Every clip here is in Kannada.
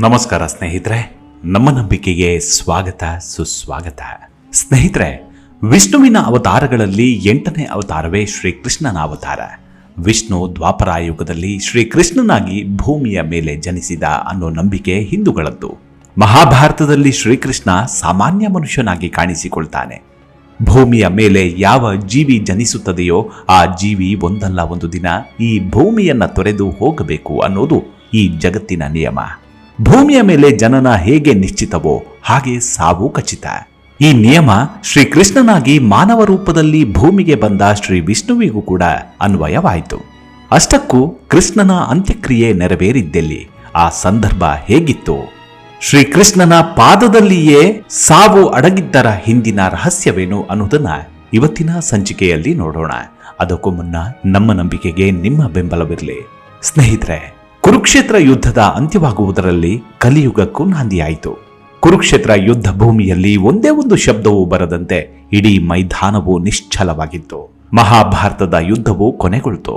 ನಮಸ್ಕಾರ ಸ್ನೇಹಿತರೆ, ನಮ್ಮ ನಂಬಿಕೆಗೆ ಸ್ವಾಗತ, ಸುಸ್ವಾಗತ. ಸ್ನೇಹಿತರೆ, ವಿಷ್ಣುವಿನ ಅವತಾರಗಳಲ್ಲಿ ಎಂಟನೇ ಅವತಾರವೇ ಶ್ರೀಕೃಷ್ಣನ ಅವತಾರ. ವಿಷ್ಣು ದ್ವಾಪರಾಯುಗದಲ್ಲಿ ಶ್ರೀಕೃಷ್ಣನಾಗಿ ಭೂಮಿಯ ಮೇಲೆ ಜನಿಸಿದ ಅನ್ನೋ ನಂಬಿಕೆ ಹಿಂದೂಗಳದ್ದು. ಮಹಾಭಾರತದಲ್ಲಿ ಶ್ರೀಕೃಷ್ಣ ಸಾಮಾನ್ಯ ಮನುಷ್ಯನಾಗಿ ಕಾಣಿಸಿಕೊಳ್ತಾನೆ. ಭೂಮಿಯ ಮೇಲೆ ಯಾವ ಜೀವಿ ಜನಿಸುತ್ತದೆಯೋ ಆ ಜೀವಿ ಒಂದಲ್ಲ ಒಂದು ದಿನ ಈ ಭೂಮಿಯನ್ನ ತೊರೆದು ಹೋಗಬೇಕು ಅನ್ನೋದು ಈ ಜಗತ್ತಿನ ನಿಯಮ. ಭೂಮಿಯ ಮೇಲೆ ಜನನ ಹೇಗೆ ನಿಶ್ಚಿತವೋ ಹಾಗೆ ಸಾವು ಖಚಿತ. ಈ ನಿಯಮ ಶ್ರೀಕೃಷ್ಣನಾಗಿ ಮಾನವ ರೂಪದಲ್ಲಿ ಭೂಮಿಗೆ ಬಂದ ಶ್ರೀ ವಿಷ್ಣುವಿಗೂ ಕೂಡ ಅನ್ವಯವಾಯಿತು. ಅಷ್ಟಕ್ಕೂ ಕೃಷ್ಣನ ಅಂತ್ಯಕ್ರಿಯೆ ನೆರವೇರಿದ್ದೆಲ್ಲಿ ಆ ಸಂದರ್ಭ ಹೇಗಿತ್ತು? ಶ್ರೀಕೃಷ್ಣನ ಪಾದದಲ್ಲಿಯೇ ಸಾವು ಅಡಗಿದ್ದರ ಹಿಂದಿನ ರಹಸ್ಯವೇನು ಅನ್ನೋದನ್ನ ಇವತ್ತಿನ ಸಂಚಿಕೆಯಲ್ಲಿ ನೋಡೋಣ. ಅದಕ್ಕೂ ಮುನ್ನ ನಮ್ಮ ನಂಬಿಕೆಗೆ ನಿಮ್ಮ ಬೆಂಬಲವಿರಲಿ. ಸ್ನೇಹಿತರೆ ಕುರುಕ್ಷೇತ್ರ ಯುದ್ಧದ ಅಂತ್ಯವಾಗುವುದರಲ್ಲಿ ಕಲಿಯುಗಕ್ಕೂ ನಾಂದಿಯಾಯಿತು. ಕುರುಕ್ಷೇತ್ರ ಯುದ್ಧ ಭೂಮಿಯಲ್ಲಿ ಒಂದೇ ಒಂದು ಶಬ್ದವೂ ಬರದಂತೆ ಇಡೀ ಮೈದಾನವು ನಿಶ್ಚಲವಾಗಿತ್ತು. ಮಹಾಭಾರತದ ಯುದ್ಧವು ಕೊನೆಗೊಳ್ತು.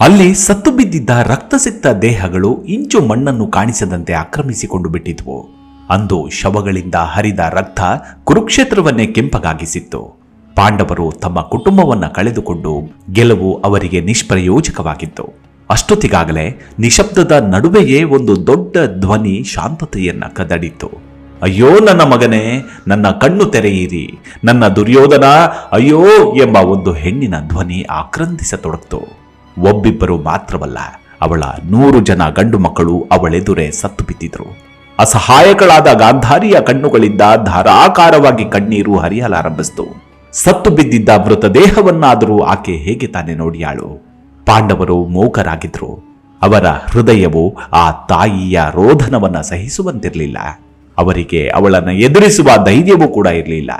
ಅಲ್ಲಿ ಸತ್ತು ಬಿದ್ದಿದ್ದ ರಕ್ತಸಿಕ್ತ ದೇಹಗಳು ಇಂಚು ಮಣ್ಣನ್ನು ಕಾಣಿಸದಂತೆ ಆಕ್ರಮಿಸಿಕೊಂಡು ಬಿಟ್ಟಿದ್ವು. ಅಂದು ಶವಗಳಿಂದ ಹರಿದ ರಕ್ತ ಕುರುಕ್ಷೇತ್ರವನ್ನೇ ಕೆಂಪಗಾಗಿಸಿತ್ತು. ಪಾಂಡವರು ತಮ್ಮ ಕುಟುಂಬವನ್ನ ಕಳೆದುಕೊಂಡು ಗೆಲುವು ಅವರಿಗೆ ನಿಷ್ಪ್ರಯೋಜಕವಾಗಿತ್ತು. ಅಷ್ಟೊತ್ತಿಗಾಗಲೇ ನಿಶಬ್ದದ ನಡುವೆಯೇ ಒಂದು ದೊಡ್ಡ ಧ್ವನಿ ಶಾಂತತೆಯನ್ನ ಕದಡಿತು. ಅಯ್ಯೋ ನನ್ನ ಮಗನೇ, ನನ್ನ ಕಣ್ಣು ತೆರೆಯಿರಿ. ನನ್ನ ದುರ್ಯೋಧನ, ಅಯ್ಯೋ ಎಂಬ ಒಂದು ಹೆಣ್ಣಿನ ಧ್ವನಿ ಆಕ್ರಂದಿಸತೊಡಕ್ತು ಒಬ್ಬಿಬ್ಬರು ಮಾತ್ರವಲ್ಲ, ಅವಳ ನೂರು ಜನ ಗಂಡು ಮಕ್ಕಳು ಅವಳೆದುರೇ ಸತ್ತು ಬಿದ್ದಿದ್ರು. ಅಸಹಾಯಕಳಾದ ಗಾಂಧಾರಿಯ ಕಣ್ಣುಗಳಿಂದ ಧಾರಾಕಾರವಾಗಿ ಕಣ್ಣೀರು ಹರಿಯಲಾರಂಭಿಸಿತು. ಸತ್ತು ಬಿದ್ದಿದ್ದ ಮೃತದೇಹವನ್ನಾದರೂ ಆಕೆ ಹೇಗೆ ತಾನೆ ನೋಡಿಯಾಳು? ಪಾಂಡವರು ಮೂಕರಾಗಿದ್ರು. ಅವರ ಹೃದಯವು ಆ ತಾಯಿಯ ರೋಧನವನ್ನು ಸಹಿಸುವಂತಿರಲಿಲ್ಲ. ಅವರಿಗೆ ಅವಳನ್ನು ಎದುರಿಸುವ ಧೈರ್ಯವೂ ಕೂಡ ಇರಲಿಲ್ಲ.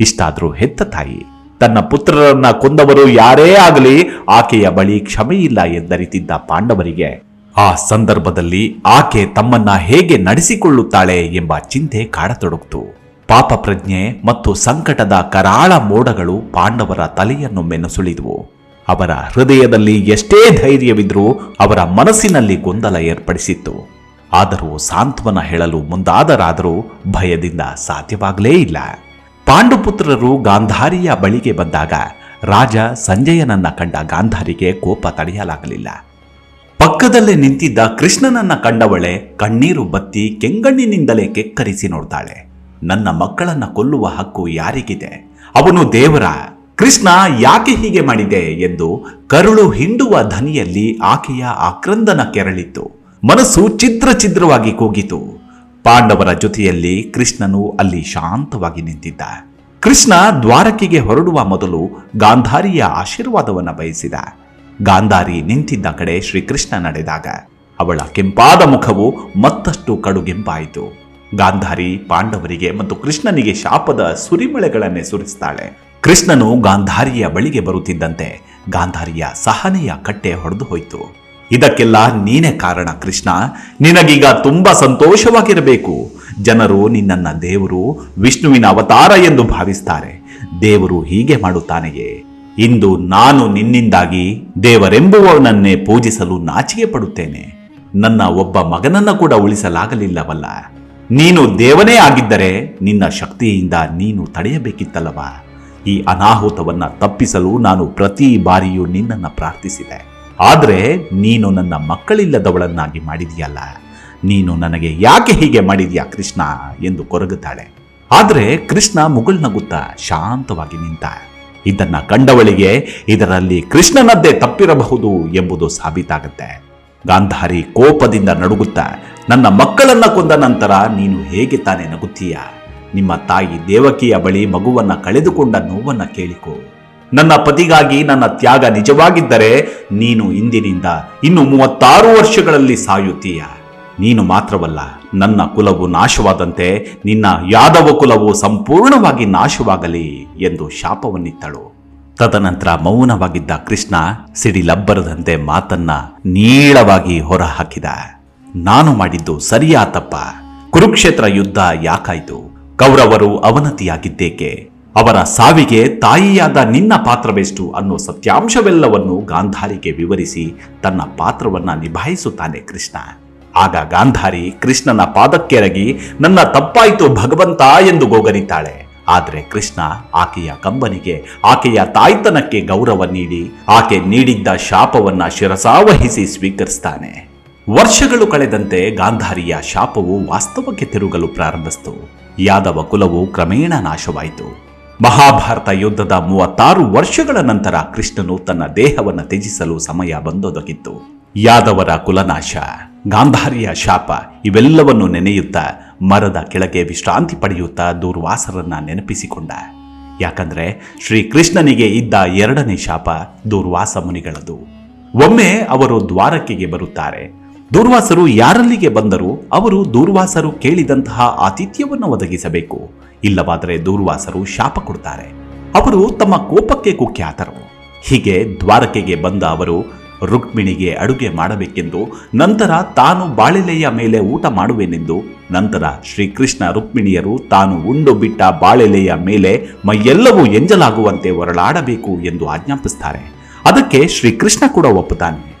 ಇಷ್ಟಾದರೂ ಹೆತ್ತ ತಾಯಿ, ತನ್ನ ಪುತ್ರರನ್ನ ಕೊಂದವರು ಯಾರೇ ಆಗಲಿ ಆಕೆಯ ಬಳಿ ಕ್ಷಮೆಯಿಲ್ಲ ಎಂದರಿತಿದ್ದ ಪಾಂಡವರಿಗೆ, ಆ ಸಂದರ್ಭದಲ್ಲಿ ಆಕೆ ತಮ್ಮನ್ನ ಹೇಗೆ ನಡೆಸಿಕೊಳ್ಳುತ್ತಾಳೆ ಎಂಬ ಚಿಂತೆ ಕಾಡತೊಡಗಿತು. ಪಾಪ ಪ್ರಜ್ಞೆ ಮತ್ತು ಸಂಕಟದ ಕರಾಳ ಮೋಡಗಳು ಪಾಂಡವರ ತಲೆಯನ್ನು ಮೆನಸುಳಿದವು. ಅವರ ಹೃದಯದಲ್ಲಿ ಎಷ್ಟೇ ಧೈರ್ಯವಿದ್ರೂ ಅವರ ಮನಸ್ಸಿನಲ್ಲಿ ಗೊಂದಲ ಏರ್ಪಡಿಸಿತ್ತು. ಆದರೂ ಸಾಂತ್ವನ ಹೇಳಲು ಮುಂದಾದರಾದರೂ ಭಯದಿಂದ ಸಾಧ್ಯವಾಗಲೇ ಇಲ್ಲ. ಪಾಂಡುಪುತ್ರರು ಗಾಂಧಾರಿಯ ಬಳಿಗೆ ಬಂದಾಗ ರಾಜ ಸಂಜಯನನ್ನ ಕಂಡ ಗಾಂಧಾರಿಗೆ ಕೋಪ ತಡೆಯಲಾಗಲಿಲ್ಲ. ಪಕ್ಕದಲ್ಲೇ ನಿಂತಿದ್ದ ಕೃಷ್ಣನನ್ನ ಕಂಡವಳೆ ಕಣ್ಣೀರು ಬತ್ತಿ ಕೆಂಗಣ್ಣಿನಿಂದಲೇ ಕೆಕ್ಕರಿಸಿ ನೋಡ್ತಾಳೆ. ನನ್ನ ಮಕ್ಕಳನ್ನ ಕೊಲ್ಲುವ ಹಕ್ಕು ಯಾರಿಗಿದೆ? ಅವನು ದೇವರ ಕೃಷ್ಣ ಯಾಕೆ ಹೀಗೆ ಮಾಡಿದೆ ಎಂದು ಕರುಳು ಹಿಂಡುವ ಧನಿಯಲ್ಲಿ ಆಕೆಯ ಆಕ್ರಂದನ ಕೆರಳಿತು. ಮನಸ್ಸು ಚಿದ್ರ ಛಿದ್ರವಾಗಿ ಕೂಗಿತು. ಪಾಂಡವರ ಜೊತೆಯಲ್ಲಿ ಕೃಷ್ಣನು ಅಲ್ಲಿ ಶಾಂತವಾಗಿ ನಿಂತಿದ್ದ. ಕೃಷ್ಣ ದ್ವಾರಕೆಗೆ ಹೊರಡುವ ಮೊದಲು ಗಾಂಧಾರಿಯ ಆಶೀರ್ವಾದವನ್ನು ಬಯಸಿದ. ಗಾಂಧಾರಿ ನಿಂತಿದ್ದ ಕಡೆ ಶ್ರೀಕೃಷ್ಣ ನಡೆದಾಗ ಅವಳ ಕೆಂಪಾದ ಮುಖವು ಮತ್ತಷ್ಟು ಕಡುಗೆಂಪಾಯಿತು. ಗಾಂಧಾರಿ ಪಾಂಡವರಿಗೆ ಮತ್ತು ಕೃಷ್ಣನಿಗೆ ಶಾಪದ ಸುರಿಮಳೆಗಳನ್ನೇ ಸುರಿಸ್ತಾಳೆ. ಕೃಷ್ಣನು ಗಾಂಧಾರಿಯ ಬಳಿಗೆ ಬರುತ್ತಿದ್ದಂತೆ ಗಾಂಧಾರಿಯ ಸಹನೆಯ ಕಟ್ಟೆ ಹೊಡೆದು ಹೋಯಿತು. ಇದಕ್ಕೆಲ್ಲ ನೀನೇ ಕಾರಣ ಕೃಷ್ಣ. ನಿನಗೀಗ ತುಂಬಾ ಸಂತೋಷವಾಗಿರಬೇಕು. ಜನರು ನಿನ್ನನ್ನ ದೇವರು, ವಿಷ್ಣುವಿನ ಅವತಾರ ಎಂದು ಭಾವಿಸ್ತಾರೆ. ದೇವರು ಹೀಗೆ ಮಾಡುತ್ತಾನೆಯೇ. ಇಂದು ನಾನು ನಿನ್ನಿಂದಾಗಿ ದೇವರೆಂಬುವವನನ್ನೇ ಪೂಜಿಸಲು ನಾಚಿಕೆ ಪಡುತ್ತೇನೆ. ನನ್ನ ಒಬ್ಬ ಮಗನನ್ನ ಕೂಡ ಉಳಿಸಲಾಗಲಿಲ್ಲವಲ್ಲ. ನೀನು ದೇವನೇ ಆಗಿದ್ದರೆ ನಿನ್ನ ಶಕ್ತಿಯಿಂದ ನೀನು ತಡೆಯಬೇಕಿತ್ತಲ್ಲವಾ? ಈ ಅನಾಹುತವನ್ನ ತಪ್ಪಿಸಲು ನಾನು ಪ್ರತಿ ಬಾರಿಯೂ ನಿನ್ನನ್ನು ಪ್ರಾರ್ಥಿಸಿದೆ. ಆದರೆ ನೀನು ನನ್ನ ಮಕ್ಕಳಿಲ್ಲದವಳನ್ನಾಗಿ ಮಾಡಿದೆಯಲ್ಲ. ನೀನು ನನಗೆ ಯಾಕೆ ಹೀಗೆ ಮಾಡಿದ್ಯಾ ಕೃಷ್ಣ ಎಂದು ಕೊರಗುತ್ತಾಳೆ. ಆದರೆ ಕೃಷ್ಣ ಮುಗುಳ್ನಗುತ್ತಾ ಶಾಂತವಾಗಿ ನಿಂತ. ಇದನ್ನ ಕಂಡವಳಿಗೆ ಇದರಲ್ಲಿ ಕೃಷ್ಣನದ್ದೇ ತಪ್ಪಿರಬಹುದು ಎಂಬುದು ಸಾಬೀತಾಗುತ್ತೆ. ಗಾಂಧಾರಿ ಕೋಪದಿಂದ ನಡುಗುತ್ತ, ನನ್ನ ಮಕ್ಕಳನ್ನ ಕೊಂದ ನಂತರ ನೀನು ಹೇಗೆ ತಾನೇ ನಗುತ್ತೀಯ? ನಿಮ್ಮ ತಾಯಿ ದೇವಕಿಯ ಬಳಿ ಮಗುವನ್ನ ಕಳೆದುಕೊಂಡ ನೋವನ್ನ ಕೇಳಿಕೋ. ನನ್ನ ಪತಿಗಾಗಿ ನನ್ನ ತ್ಯಾಗ ನಿಜವಾಗಿದ್ದರೆ ನೀನು ಇಂದಿನಿಂದ ಇನ್ನು ಮೂವತ್ತಾರು ವರ್ಷಗಳಲ್ಲಿ ಸಾಯುತ್ತೀಯ. ನೀನು ಮಾತ್ರವಲ್ಲ, ನನ್ನ ಕುಲವು ನಾಶವಾದಂತೆ ನಿನ್ನ ಯಾದವ ಕುಲವು ಸಂಪೂರ್ಣವಾಗಿ ನಾಶವಾಗಲಿ ಎಂದು ಶಾಪವನ್ನಿತ್ತಳು. ತದನಂತರ ಮೌನವಾಗಿದ್ದ ಕೃಷ್ಣ ಸಿಡಿಲಬ್ಬರದಂತೆ ಮಾತನ್ನ ನೀಳವಾಗಿ ಹೊರಹಾಕಿದ. ನಾನು ಮಾಡಿದ್ದು ಸರಿಯಾ ತಪ್ಪ ಕುರುಕ್ಷೇತ್ರ ಯುದ್ಧ ಯಾಕಾಯ್ತು? ಕೌರವರು ಅವನತಿಯಾಗಿದ್ದೇಕೆ? ಅವರ ಸಾವಿಗೆ ತಾಯಿಯಾದ ನಿನ್ನ ಪಾತ್ರವೆಷ್ಟು ಅನ್ನೋ ಸತ್ಯಾಂಶವೆಲ್ಲವನ್ನು ಗಾಂಧಾರಿಗೆ ವಿವರಿಸಿ ತನ್ನ ಪಾತ್ರವನ್ನ ನಿಭಾಯಿಸುತ್ತಾನೆ ಕೃಷ್ಣ. ಆಗ ಗಾಂಧಾರಿ ಕೃಷ್ಣನ ಪಾದಕ್ಕೆರಗಿ, ನನ್ನ ತಪ್ಪಾಯಿತು ಭಗವಂತ ಎಂದು ಗೋಗರಿತಾಳೆ. ಆದರೆ ಕೃಷ್ಣ ಆಕೆಯ ಕಂಬನಿಗೆ, ಆಕೆಯ ತಾಯ್ತನಕ್ಕೆ ಗೌರವ ನೀಡಿ, ಆಕೆ ನೀಡಿದ್ದ ಶಾಪವನ್ನ ಶಿರಸಾವಹಿಸಿ ಸ್ವೀಕರಿಸ್ತಾನೆ. ವರ್ಷಗಳು ಕಳೆದಂತೆ ಗಾಂಧಾರಿಯ ಶಾಪವು ವಾಸ್ತವಕ್ಕೆ ತಿರುಗಲು ಪ್ರಾರಂಭಿಸಿತು. ಯಾದವ ಕುಲವು ಕ್ರಮೇಣ ನಾಶವಾಯಿತು. ಮಹಾಭಾರತ ಯುದ್ಧದ ಮೂವತ್ತಾರು ವರ್ಷಗಳ ನಂತರ ಕೃಷ್ಣನು ತನ್ನ ದೇಹವನ್ನು ತ್ಯಜಿಸಲು ಸಮಯ ಬಂದೊದಗಿತ್ತು. ಯಾದವರ ಕುಲನಾಶ, ಗಾಂಧಾರಿಯ ಶಾಪ ಇವೆಲ್ಲವನ್ನು ನೆನೆಯುತ್ತಾ ಮರದ ಕೆಳಗೆ ವಿಶ್ರಾಂತಿ ಪಡೆಯುತ್ತಾ ದೂರ್ವಾಸರನ್ನ ನೆನಪಿಸಿಕೊಂಡ. ಯಾಕಂದ್ರೆ ಶ್ರೀಕೃಷ್ಣನಿಗೆ ಇದ್ದ ಎರಡನೇ ಶಾಪ ದೂರ್ವಾಸ ಮುನಿಗಳದು. ಒಮ್ಮೆ ಅವರು ದ್ವಾರಕೆಗೆ ಬರುತ್ತಾರೆ. ದೂರ್ವಾಸರು ಯಾರಲ್ಲಿಗೆ ಬಂದರೂ ಅವರು ದೂರ್ವಾಸರು ಕೇಳಿದಂತಹ ಆತಿಥ್ಯವನ್ನು ಒದಗಿಸಬೇಕು. ಇಲ್ಲವಾದರೆ ದೂರ್ವಾಸರು ಶಾಪ ಕೊಡ್ತಾರೆ. ಅವರು ತಮ್ಮ ಕೋಪಕ್ಕೆ ಕುಖ್ಯಾತರು. ಹೀಗೆ ದ್ವಾರಕೆಗೆ ಬಂದ ಅವರು ರುಕ್ಮಿಣಿಗೆ ಅಡುಗೆ ಮಾಡಬೇಕೆಂದು ನಂತರ ತಾನು ಬಾಳೆಲೆಯ ಮೇಲೆ ಊಟ ಮಾಡುವೆನೆಂದು ನಂತರ ಶ್ರೀಕೃಷ್ಣ ರುಕ್ಮಿಣಿಯರು ತಾನು ಉಂಡು ಬಿಟ್ಟ ಬಾಳೆಲೆಯ ಮೇಲೆ ಮೈಯೆಲ್ಲವೂ ಎಂಜಲಾಗುವಂತೆ ಹೊರಳಾಡಬೇಕು ಎಂದು ಆಜ್ಞಾಪಿಸ್ತಾರೆ. ಅದಕ್ಕೆ ಶ್ರೀಕೃಷ್ಣ ಕೂಡ ಒಪ್ಪುತ್ತಾನೆ.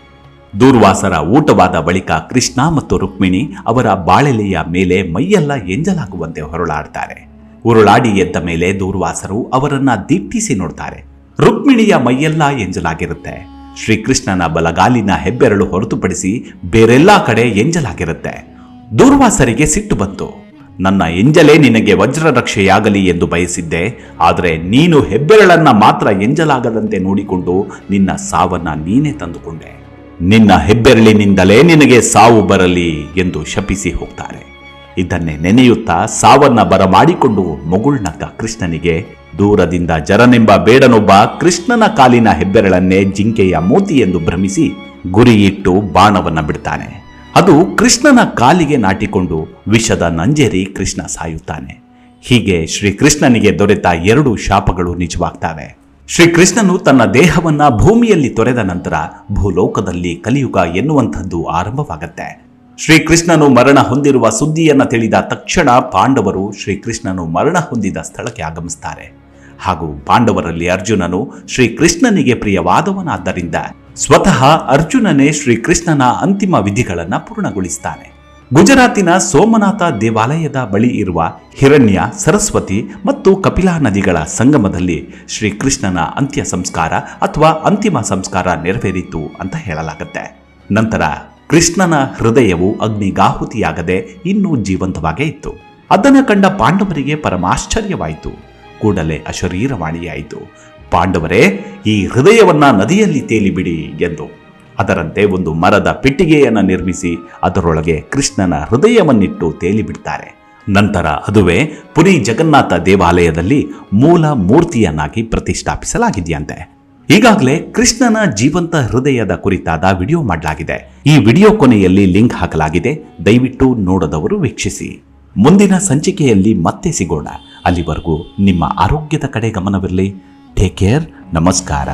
ದೂರ್ವಾಸರ ಊಟವಾದ ಬಳಿಕ ಕೃಷ್ಣ ಮತ್ತು ರುಕ್ಮಿಣಿ ಅವರ ಬಾಳೆಲೆಯ ಮೇಲೆ ಮೈಯೆಲ್ಲ ಎಂಜಲಾಗುವಂತೆ ಹೊರಳಾಡ್ತಾರೆ. ಉರುಳಾಡಿ ಎದ್ದ ಮೇಲೆ ದೂರ್ವಾಸರು ಅವರನ್ನ ದಿಟ್ಟಿಸಿ ನೋಡ್ತಾರೆ. ರುಕ್ಮಿಣಿಯ ಮೈಯೆಲ್ಲ ಎಂಜಲಾಗಿರುತ್ತೆ. ಶ್ರೀಕೃಷ್ಣನ ಬಲಗಾಲಿನ ಹೆಬ್ಬೆರಳು ಹೊರತುಪಡಿಸಿ ಬೇರೆಲ್ಲಾ ಕಡೆ ಎಂಜಲಾಗಿರುತ್ತೆ. ದೂರ್ವಾಸರಿಗೆ ಸಿಟ್ಟು ಬಂತು. ನನ್ನ ಎಂಜಲೇ ನಿನಗೆ ವಜ್ರ ರಕ್ಷೆಯಾಗಲಿ ಎಂದು ಬಯಸಿದ್ದೆ. ಆದರೆ ನೀನು ಹೆಬ್ಬೆರಳನ್ನ ಮಾತ್ರ ಎಂಜಲಾಗದಂತೆ ನೋಡಿಕೊಂಡು ನಿನ್ನ ಸಾವನ್ನ ನೀನೇ ತಂದುಕೊಂಡೆ. ನಿನ್ನ ಹೆಬ್ಬೆರಳಿನಿಂದಲೇ ನಿನಗೆ ಸಾವು ಬರಲಿ ಎಂದು ಶಪಿಸಿ ಹೋಗ್ತಾರೆ. ಇದನ್ನೇ ನೆನೆಯುತ್ತಾ ಸಾವನ್ನ ಬರಮಾಡಿಕೊಂಡು ಮಗುಳ್ನಕ್ಕ ಕೃಷ್ಣನಿಗೆ, ದೂರದಿಂದ ಜರನೆಂಬ ಬೇಡನೊಬ್ಬ ಕೃಷ್ಣನ ಕಾಲಿನ ಹೆಬ್ಬೆರಳನ್ನೇ ಜಿಂಕೆಯ ಮೂತಿ ಎಂದು ಭ್ರಮಿಸಿ ಗುರಿಯಿಟ್ಟು ಬಾಣವನ್ನ ಬಿಡ್ತಾನೆ. ಅದು ಕೃಷ್ಣನ ಕಾಲಿಗೆ ನಾಟಿಕೊಂಡು ವಿಷದ ನಂಜೇರಿ ಕೃಷ್ಣ ಸಾಯುತ್ತಾನೆ. ಹೀಗೆ ಶ್ರೀಕೃಷ್ಣನಿಗೆ ದೊರೆತ ಎರಡು ಶಾಪಗಳು ನಿಜವಾಗ್ತವೆ. ಶ್ರೀಕೃಷ್ಣನು ತನ್ನ ದೇಹವನ್ನ ಭೂಮಿಯಲ್ಲಿ ತೊರೆದ ನಂತರ ಭೂಲೋಕದಲ್ಲಿ ಕಲಿಯುಗ ಎನ್ನುವಂಥದ್ದು ಆರಂಭವಾಗತ್ತೆ. ಶ್ರೀಕೃಷ್ಣನು ಮರಣ ಹೊಂದಿರುವ ಸುದ್ದಿಯನ್ನು ತಿಳಿದ ತಕ್ಷಣ ಪಾಂಡವರು ಶ್ರೀಕೃಷ್ಣನು ಮರಣ ಹೊಂದಿದ ಸ್ಥಳಕ್ಕೆ ಆಗಮಿಸ್ತಾರೆ. ಹಾಗೂ ಪಾಂಡವರಲ್ಲಿ ಅರ್ಜುನನು ಶ್ರೀಕೃಷ್ಣನಿಗೆ ಪ್ರಿಯವಾದವನಾದ್ದರಿಂದ ಸ್ವತಃ ಅರ್ಜುನನೇ ಶ್ರೀಕೃಷ್ಣನ ಅಂತಿಮ ವಿಧಿಗಳನ್ನು ಪೂರ್ಣಗೊಳಿಸ್ತಾನೆ. ಗುಜರಾತಿನ ಸೋಮನಾಥ ದೇವಾಲಯದ ಬಳಿ ಇರುವ ಹಿರಣ್ಯ, ಸರಸ್ವತಿ ಮತ್ತು ಕಪಿಲಾ ನದಿಗಳ ಸಂಗಮದಲ್ಲಿ ಶ್ರೀಕೃಷ್ಣನ ಅಂತ್ಯ ಸಂಸ್ಕಾರ ಅಥವಾ ಅಂತಿಮ ಸಂಸ್ಕಾರ ನೆರವೇರಿತು ಅಂತ ಹೇಳಲಾಗುತ್ತೆ. ನಂತರ ಕೃಷ್ಣನ ಹೃದಯವು ಅಗ್ನಿಗಾಹುತಿಯಾಗದೆ ಇನ್ನೂ ಜೀವಂತವಾಗೇ ಇತ್ತು. ಅದನ್ನು ಕಂಡ ಪಾಂಡವರಿಗೆ ಪರಮಾಶ್ಚರ್ಯವಾಯಿತು. ಕೂಡಲೇ ಅಶರೀರವಾಣಿಯಾಯಿತು. ಪಾಂಡವರೇ, ಈ ಹೃದಯವನ್ನ ನದಿಯಲ್ಲಿ ತೇಲಿಬಿಡಿ ಎಂದು ಅದರಂತೆ ಒಂದು ಮರದ ಪೆಟ್ಟಿಗೆಯನ್ನು ನಿರ್ಮಿಸಿ ಅದರೊಳಗೆ ಕೃಷ್ಣನ ಹೃದಯವನ್ನಿಟ್ಟು ತೇಲಿಬಿಡ್ತಾರೆ. ನಂತರ ಅದುವೇ ಪುರಿ ಜಗನ್ನಾಥ ದೇವಾಲಯದಲ್ಲಿ ಮೂಲ ಮೂರ್ತಿಯನ್ನಾಗಿ ಪ್ರತಿಷ್ಠಾಪಿಸಲಾಗಿದೆಯಂತೆ. ಈಗಾಗಲೇ ಕೃಷ್ಣನ ಜೀವಂತ ಹೃದಯದ ಕುರಿತಾದ ವಿಡಿಯೋ ಮಾಡಲಾಗಿದೆ. ಈ ವಿಡಿಯೋ ಕೊನೆಯಲ್ಲಿ ಲಿಂಕ್ ಹಾಕಲಾಗಿದೆ. ದಯವಿಟ್ಟು ನೋಡದವರು ವೀಕ್ಷಿಸಿ. ಮುಂದಿನ ಸಂಚಿಕೆಯಲ್ಲಿ ಮತ್ತೆ ಸಿಗೋಣ. ಅಲ್ಲಿವರೆಗೂ ನಿಮ್ಮ ಆರೋಗ್ಯದ ಕಡೆ ಗಮನವಿರಲಿ. Take care. ನಮಸ್ಕಾರ.